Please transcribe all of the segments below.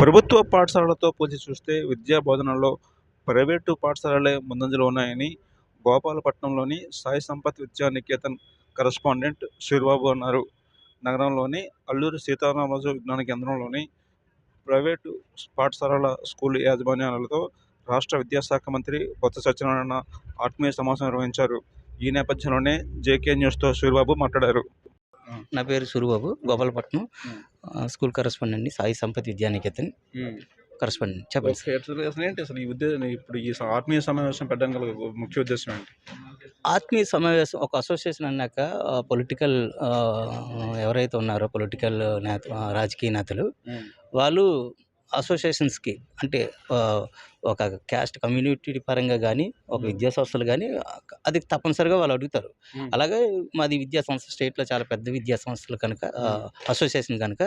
ప్రభుత్వ పాఠశాలలతో పోల్చి చూస్తే విద్యా బోధనలో ప్రైవేటు పాఠశాలలే ముందంజలో ఉన్నాయని గోపాలపట్నంలోని సాయి సంపత్ విద్యా నికేతన్ కరస్పాండెంట్ సూరిబాబు అన్నారు. నగరంలోని అల్లూరి సీతారామరాజు విజ్ఞాన కేంద్రంలోని ప్రైవేటు పాఠశాలల స్కూల్ యాజమాన్యాలతో రాష్ట్ర విద్యాశాఖ మంత్రి బొత్స సత్యనారాయణ ఆత్మీయ సమావేశం నిర్వహించారు. ఈ నేపథ్యంలోనే జేకే న్యూస్తో సూరిబాబు మాట్లాడారు. నా పేరు Suribabu Gopalapatnam. School correspondent Sai Sampath Vidyaniketan. Correspondent. చెప్పండి అసలు అసలు ఏంటి అసలు ఈ ఉద్దేశం? ఇప్పుడు ఈ ఆత్మీయ సమావేశం పెట్టడం గల ముఖ్య ఉద్దేశం ఏంటి? ఆత్మీయ సమావేశం ఒక అసోసియేషన్ అన్నాక పొలిటికల్ ఎవరైతే ఉన్నారో పొలిటికల్ నేత రాజకీయ నేతలు వాళ్ళు అసోసియేషన్స్కి అంటే ఒక క్యాస్ట్ కమ్యూనిటీ పరంగా కానీ ఒక విద్యా సంస్థలు కానీ అది తప్పనిసరిగా వాళ్ళు అడుగుతారు. అలాగే మాది విద్యా సంస్థ స్టేట్లో చాలా పెద్ద విద్యా సంస్థలు కనుక అసోసియేషన్ కనుక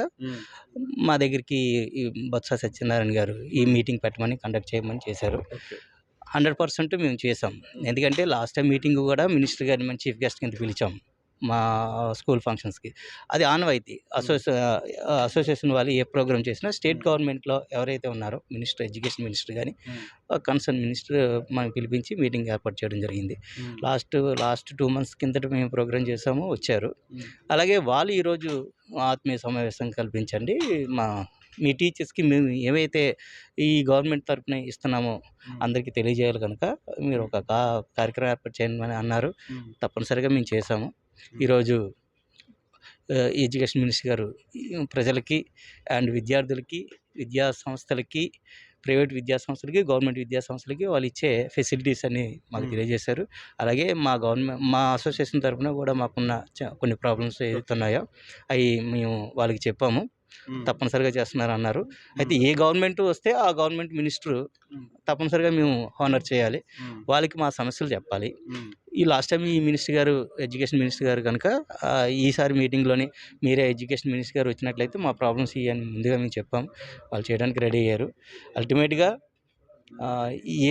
మా దగ్గరికి ఈ బొత్స సత్యనారాయణ గారు ఈ మీటింగ్ పెట్టమని కండక్ట్ చేయమని చేశారు. హండ్రెడ్ పర్సెంట్ మేము చేసాం ఎందుకంటే లాస్ట్ టైం మీటింగ్ కూడా మినిస్టర్ గారిని మంచి చీఫ్ గెస్ట్ కింద పిలిచాం? మా స్కూల్ ఫంక్షన్స్కి. అది ఆనవాయితీ అసోసి అసోసియేషన్ వాళ్ళు ఏ ప్రోగ్రామ్ చేసినా స్టేట్ గవర్నమెంట్లో ఎవరైతే ఉన్నారో మినిస్టర్ ఎడ్యుకేషన్ మినిస్టర్ కానీ కన్సర్న్ మినిస్టర్ మనం పిలిపించి మీటింగ్ ఏర్పాటు చేయడం జరిగింది. లాస్ట్ లాస్ట్ టూ మంత్స్ కిందట మేము ప్రోగ్రామ్ చేసాము వచ్చారు. అలాగే వాళ్ళు ఈరోజు ఆత్మీయ సమావేశం కల్పించండి. మా మీ టీచర్స్కి మేము ఏవైతే ఈ గవర్నమెంట్ తరఫున ఇస్తున్నామో అందరికీ తెలియజేయాలి కనుక మీరు ఒక కా కార్యక్రమం ఏర్పాటు చేయమని అన్నారు. తప్పనిసరిగా మేము చేసాము. ఈరోజు ఎడ్యుకేషన్ మినిస్టర్ గారు ప్రజలకి అండ్ విద్యార్థులకి విద్యా సంస్థలకి ప్రైవేట్ విద్యా సంస్థలకి గవర్నమెంట్ విద్యా సంస్థలకి వాళ్ళు ఇచ్చే ఫెసిలిటీస్ అని మాకు. తెలియజేశారు అలాగే మా గవర్నమెంట్ మా అసోసియేషన్ తరఫున కూడా మాకున్న చ- కొన్ని ప్రాబ్లమ్స్ ఏదైతే ఉన్నాయో అవి మేము వాళ్ళకి చెప్పాము తప్పనిసరిగా చేస్తున్నారు అన్నారు అయితే ఏ గవర్నమెంట్ వస్తే ఆ గవర్నమెంట్ మినిస్టర్. తప్పనిసరిగా మేము హానర్ చేయాలి. వాళ్ళకి మా సమస్యలు చెప్పాలి. ఈ లాస్ట్ టైం ఈ మినిస్టర్ గారు ఎడ్యుకేషన్ మినిస్టర్ గారు కనుక ఈసారి మీటింగ్లోని మీరే ఎడ్యుకేషన్ మినిస్టర్ గారు వచ్చినట్లయితే మా ప్రాబ్లమ్స్ ఇవన్నీ ముందుగా మేము చెప్పాం. వాళ్ళు చేయడానికి రెడీ అయ్యారు. అల్టిమేట్గా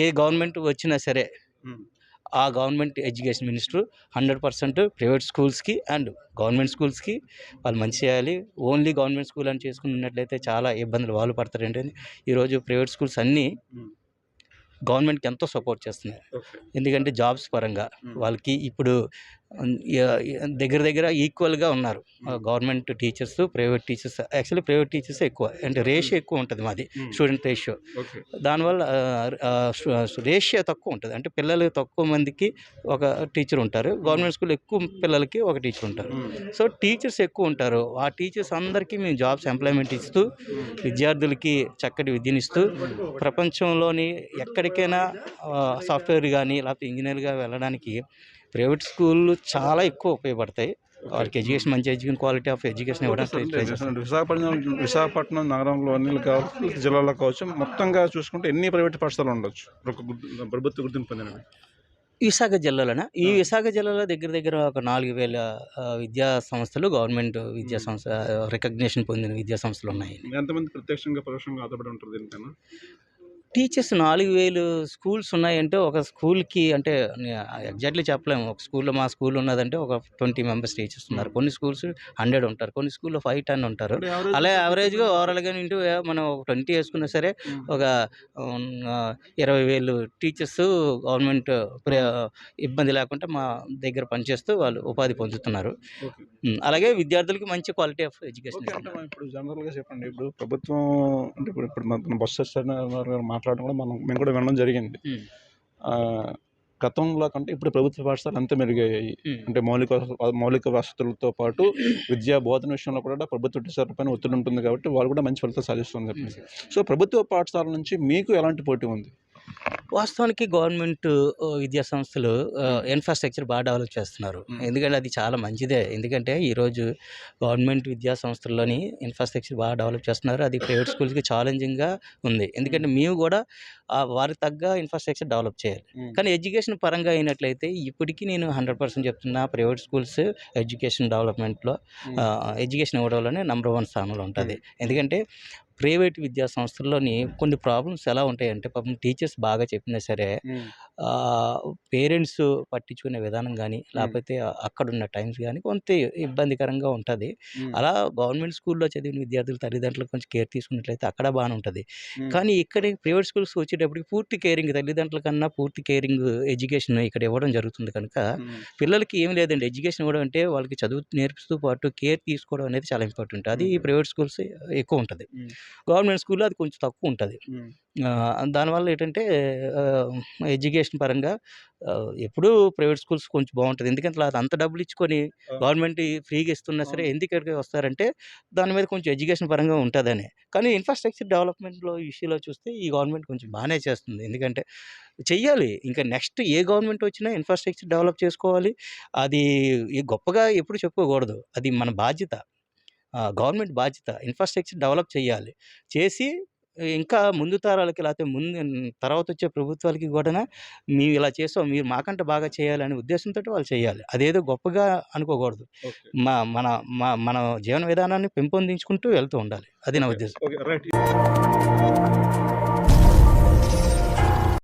ఏ గవర్నమెంట్ వచ్చినా సరే ఆ government education minister hundred percent private స్కూల్స్కి అండ్ గవర్నమెంట్ స్కూల్స్కి వాళ్ళు మంచి చేయాలి. ఓన్లీ గవర్నమెంట్ స్కూల్ అని చేసుకున్నట్లయితే చాలా ఇబ్బందులు వాళ్ళు పడతారు. ఏంటంటే ఈరోజు ప్రైవేట్ స్కూల్స్ అన్నీ గవర్నమెంట్కి ఎంతో సపోర్ట్ చేస్తున్నాయి. ఎందుకంటే జాబ్స్ పరంగా వాళ్ళకి ఇప్పుడు దగ్గర దగ్గర ఈక్వల్గా ఉన్నారు. Government teachers private teachers actually private teachers ఎక్కువ. అంటే రేషియో ఎక్కువ ఉంటుంది మాది స్టూడెంట్ రేషియో ఓకే దానివల్ల రేషియో తక్కువ ఉంటుంది. అంటే పిల్లలు తక్కువ మందికి ఒక టీచర్ ఉంటారు. గవర్నమెంట్ స్కూల్ ఎక్కువ పిల్లలకి ఒక టీచర్ ఉంటారు. సో టీచర్స్ ఎక్కువ ఉంటారు. ఆ టీచర్స్ అందరికీ మేము జాబ్స్ ఎంప్లాయ్మెంట్ ఇస్తూ విద్యార్థులకి చక్కటి విద్యనిస్తూ ప్రపంచంలోని ఎక్కడికైనా సాఫ్ట్వేర్ కానీ లేకపోతే ఇంజనీర్గా వెళ్ళడానికి ప్రైవేట్ స్కూళ్ళు చాలా ఎక్కువ ఉపయోగపడతాయి. వాళ్ళకి ఎడ్యుకేషన్ మంచి ఎడ్యుకేషన్ క్వాలిటీ ఆఫ్ ఎడ్యుకేషన్ ఇవ్వడానికి విశాఖపట్నం విశాఖపట్నం నగరంలోని కావచ్చు జిల్లాలో కావచ్చు మొత్తంగా చూసుకుంటే ఎన్ని ప్రైవేట్ పాఠశాలలు ఉండొచ్చు? ప్రభుత్వ గుర్తింపు పొందినవి. విశాఖ జిల్లాలోన? ఈ విశాఖ జిల్లాలో దగ్గర దగ్గర ఒక నాలుగు వేల విద్యా సంస్థలు గవర్నమెంట్ విద్యా సంస్థ రికగ్నిషన్ పొందిన విద్యా సంస్థలు ఉన్నాయి. ఎంతమంది ప్రత్యక్షంగా పరోక్షంగా ఆధారపడి ఉంటారు దీనికన్నా టీచర్స్ నాలుగు వేలు స్కూల్స్ ఉన్నాయంటే ఒక స్కూల్కి అంటే ఎగ్జాక్ట్లీ చెప్పలేము. ఒక స్కూల్లో మా స్కూల్ ఉన్నదంటే ఒక ట్వంటీ మెంబర్స్ టీచర్స్ ఉన్నారు. కొన్ని స్కూల్స్ హండ్రెడ్ ఉంటారు. కొన్ని స్కూల్లో ఫైవ్ టెన్ ఉంటారు. అలా యావరేజ్గా ఓవరాల్గా ఇంటూ మనం ట్వంటీ వేసుకున్నా సరే ఒక ఇరవై వేలు టీచర్స్ గవర్నమెంట్ ఇబ్బంది లేకుండా మా దగ్గర పనిచేస్తూ వాళ్ళు ఉపాధి పొందుతున్నారు. అలాగే విద్యార్థులకి మంచి క్వాలిటీ ఆఫ్ ఎడ్యుకేషన్ ఇప్పుడు జనరల్గా చెప్పండి. ఇప్పుడు ప్రభుత్వం అంటే ఇప్పుడు ఇప్పుడు గారు మాట్లాడడం కూడా మనం మేము కూడా వినడం జరిగింది. గతంలో కంటే ఇప్పుడు ప్రభుత్వ పాఠశాలలు అంత మెరుగయ్యాయి. అంటే మౌలిక మౌలిక వసతులతో పాటు విద్యా బోధన విషయంలో కూడా ప్రభుత్వ టీచర్ల పైన ఒత్తిడి ఉంటుంది కాబట్టి వాళ్ళు కూడా మంచి ఫలితాలు సాధిస్తుంది సో ప్రభుత్వ పాఠశాల నుంచి మీకు ఎలాంటి పోటీ ఉంది? వాస్తవానికి గవర్నమెంట్ విద్యా సంస్థలు ఇన్ఫ్రాస్ట్రక్చర్ బాగా డెవలప్ చేస్తున్నారు. ఎందుకంటే అది చాలా మంచిదే. ఎందుకంటే ఈరోజు గవర్నమెంట్ విద్యా సంస్థల్లోని ఇన్ఫ్రాస్ట్రక్చర్ బాగా డెవలప్ చేస్తున్నారు. అది ప్రైవేట్ స్కూల్స్కి ఛాలెంజింగ్గా ఉంది. ఎందుకంటే మేము కూడా వారికి తగ్గ ఇన్ఫ్రాస్ట్రక్చర్ డెవలప్ చేయాలి. కానీ ఎడ్యుకేషన్ పరంగా అయినట్లయితే ఇప్పటికీ నేను హండ్రెడ్ పర్సెంట్ చెప్తున్నా ప్రైవేట్ స్కూల్స్ ఎడ్యుకేషన్ డెవలప్మెంట్లో ఎడ్యుకేషన్ ఇవ్వడంలోనే నెంబర్ వన్ స్థానంలో ఉంటుంది. ఎందుకంటే ప్రైవేట్ విద్యా సంస్థల్లోని కొన్ని ప్రాబ్లమ్స్ ఎలా ఉంటాయంటే పాపం టీచర్స్ బాగా చెప్పినా సరే పేరెంట్స్ పట్టించుకునే విధానం కానీ లేకపోతే అక్కడున్న టైమ్స్ కానీ కొంత ఇబ్బందికరంగా ఉంటుంది. అలా గవర్నమెంట్ స్కూల్లో చదివిన విద్యార్థుల తల్లిదండ్రులకు కొంచెం కేర్ తీసుకున్నట్లయితే అక్కడ బాగానే ఉంటుంది. కానీ ఇక్కడ ప్రైవేట్ స్కూల్స్ వచ్చేటప్పటికి పూర్తి కేరింగ్ తల్లిదండ్రుల కన్నా పూర్తి కేరింగ్ ఎడ్యుకేషన్ ఇక్కడ ఇవ్వడం జరుగుతుంది కనుక పిల్లలకి ఏం లేదండి. ఎడ్యుకేషన్ కూడా అంటే వాళ్ళకి చదువు నేర్పిస్తూ పాటు కేర్ తీసుకోవడం అనేది చాలా ఇంపార్టెంట్. అది. ప్రైవేట్ స్కూల్స్ ఎక్కువ ఉంటుంది. గవర్నమెంట్ స్కూల్లో అది కొంచెం తక్కువ ఉంటుంది. దానివల్ల ఏంటంటే ఎడ్యుకేషన్ పరంగా ఎప్పుడూ ప్రైవేట్ స్కూల్స్ కొంచెం బాగుంటుంది. ఎందుకంటే అంత డబ్బులు ఇచ్చుకొని. గవర్నమెంట్ ఫ్రీగా ఇస్తున్నా సరే. ఎందుకు ఇక్కడికి వస్తారంటే దాని మీద కొంచెం ఎడ్యుకేషన్ పరంగా ఉంటుందని. కానీ ఇన్ఫ్రాస్ట్రక్చర్ డెవలప్మెంట్లో విషయంలో చూస్తే ఈ గవర్నమెంట్ కొంచెం బాగానే చేస్తుంది. ఎందుకంటే చెయ్యాలి. ఇంకా నెక్స్ట్ ఏ గవర్నమెంట్ వచ్చినా ఇన్ఫ్రాస్ట్రక్చర్ డెవలప్ చేసుకోవాలి. అది గొప్పగా ఎప్పుడు చెప్పుకోకూడదు. అది మన బాధ్యత. గవర్నమెంట్ బాధ్యత. ఇన్ఫ్రాస్ట్రక్చర్ డెవలప్ చేయాలి చేసి ఇంకా ముందు తరాలకి లేకపోతే ముందు తర్వాత వచ్చే ప్రభుత్వాలకి కూడా మేము ఇలా చేస్తాం మీరు మాకంటే బాగా చేయాలనే ఉద్దేశంతో వాళ్ళు చేయాలి. అదేదో గొప్పగా అనుకోకూడదు. మా మన మా మన జీవన విధానాన్ని పెంపొందించుకుంటూ వెళ్తూ ఉండాలి. అది నా ఉద్దేశం. రైట్.